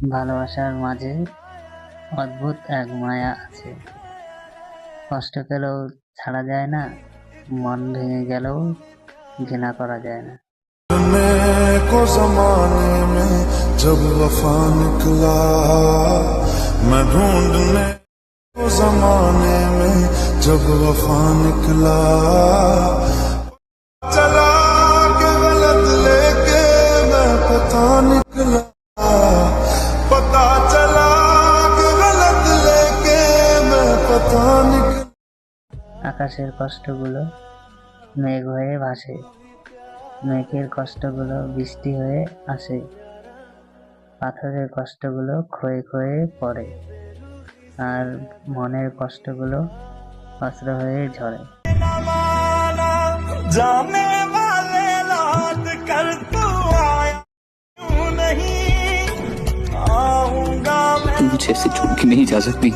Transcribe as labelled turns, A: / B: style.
A: ভালোবাসার মাঝে অদ্ভুত এক মায়া আছে কষ্ট পেলেও ছাড়া যায় না মন ভেঙে গেলেও ঘৃণা করা যায় না
B: ढूंढने को जमाने में जब वफा निकला मैं ढूंढने को जमाने में जब वफा निकला
A: আকাশের কষ্টগুলো মেঘ হয়ে ভাসে মেঘের কষ্টগুলো বৃষ্টি হয়ে আসে পাথরের কষ্টগুলো ক্ষয়ে ক্ষয়ে পড়ে আর মনের কষ্টগুলো অস্ত্র হয়ে ঝরে
C: जाने वाले लौट कर तू आया क्यों नहीं आऊंगा मैं
D: तू मुझे ऐसे छोड़ के नहीं जा सकती